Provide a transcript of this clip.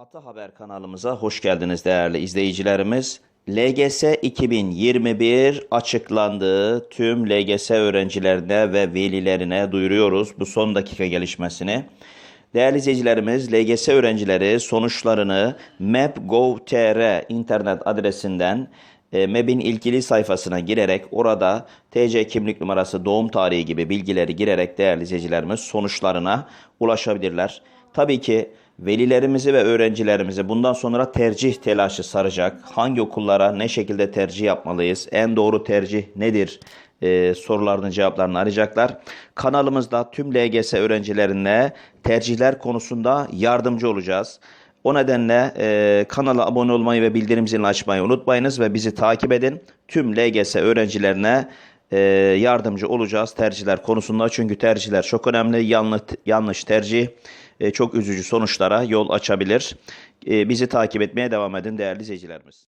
Ata Haber kanalımıza hoş geldiniz değerli izleyicilerimiz. LGS 2021 açıklandı. Tüm LGS öğrencilerine ve velilerine duyuruyoruz bu son dakika gelişmesini. Değerli izleyicilerimiz, LGS öğrencileri sonuçlarını map.gov.tr internet adresinden e, MEB'in ilgili sayfasına girerek orada TC kimlik numarası, doğum tarihi gibi bilgileri girerek değerli izleyicilerimiz sonuçlarına ulaşabilirler. Tabii ki velilerimizi ve öğrencilerimizi bundan sonra tercih telaşı saracak. Hangi okullara ne şekilde tercih yapmalıyız? En doğru tercih nedir? Ee, sorularının cevaplarını arayacaklar. Kanalımızda tüm LGS öğrencilerine tercihler konusunda yardımcı olacağız. O nedenle e, kanala abone olmayı ve bildirim zilini açmayı unutmayınız ve bizi takip edin. Tüm LGS öğrencilerine e, yardımcı olacağız tercihler konusunda. Çünkü tercihler çok önemli. Yanlış, yanlış tercih e, çok üzücü sonuçlara yol açabilir. E, bizi takip etmeye devam edin değerli izleyicilerimiz.